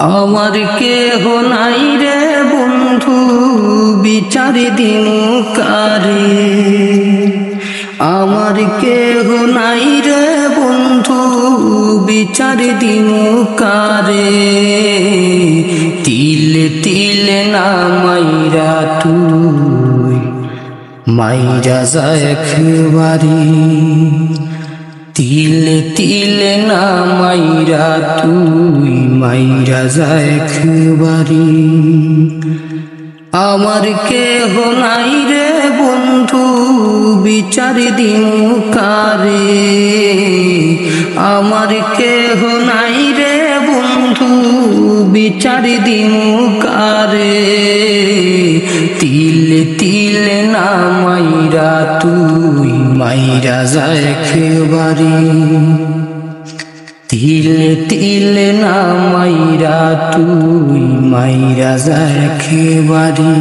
আমার কেহ নাই রে বন্ধু, বিচার দিন কারে। আমার কেহ নাই রে বন্ধু, বিচার দিন কারে। তিল তিল না মাইরা তুই, মাইরা যায় একবারে। তিল তিল না মাইরা তুই মাইরা যায় একবারে আমার কেহ নাই রে বন্ধু, বিচার দিন কারে। আমার কেহ নাই রে বন্ধু, বিচার দিন কারে। তিল তিল না মাইরা তুই মাইরা যায় একেবারে তিল তিল না মাইরা, তুই মাইরা যায় একেবারে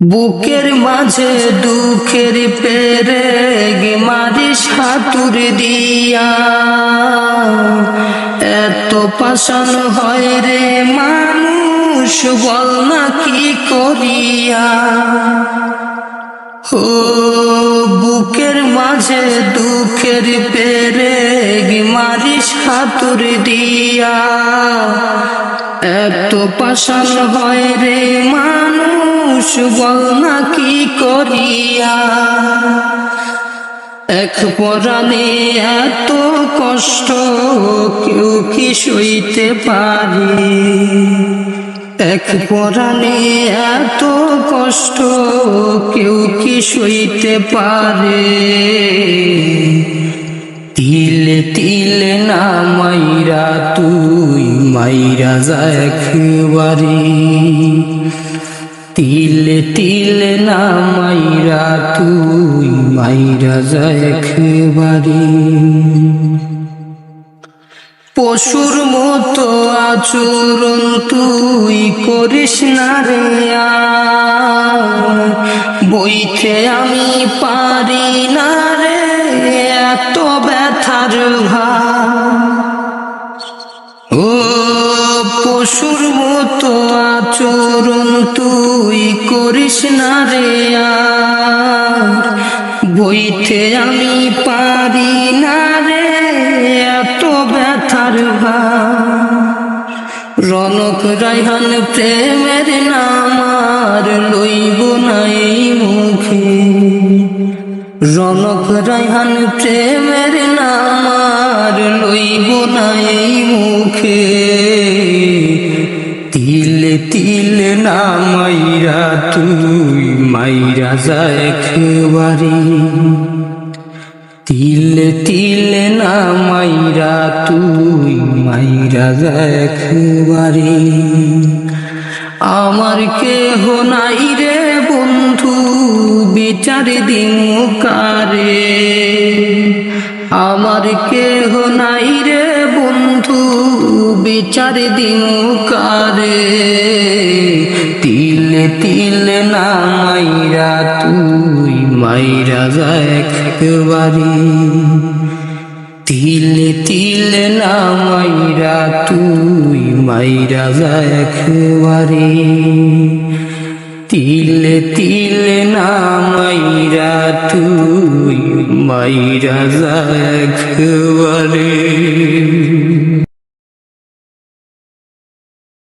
বুকের মাঝে দুঃখের পেরে গে মারি সাতুর দিয়া। এত পাশান হয় রে মানুষ, বল না কি করিয়া। ও বুকের মাঝে দুঃখের পেরে গে মারি সাতুর দিয়া। এত পাশান হয় রে মানুষ, বল না কি করিয়া। এক পরাণে এত কষ্ট, কেউ কি সইতে পারে? এক পরাণে এত কষ্ট কেউ কি সইতে পারে? তিল তিল না মাইরা তুই মাইরা যায় তিল তিল না মাইরা তুই মাইরা যায় পশুর মতো আচরণ তুই করিস না রে বইতে আমি পারি না রে, এত ব্যথার ভার ও পশুর মতো আচরণ তুই করিস না রে। বইতে আমি পারি না রে, এত ব্যথার ভার। রনক রাইহান প্রেমের নামার লইব নাই মুখে। রনক রাইহান প্রেমের নামার লইব নাই মুখে। তিল তিল না মাইরা তুই মাইরা যায় তিল তিল না মাইরা তুই মাইরা যায় একবারে। আমার কেহ নাই রে বন্ধু, বিচার দিন কারে। আমার কেহ নাই রে বন্ধু, বিচার দিন কারে। তিল না মাইরা তুই মাইরা যায় একবারে তিল তিল না মাইরা তুই মাইরা যায় একবারে তিল তিল না মাইরা তুই মাইরা যায় একবারে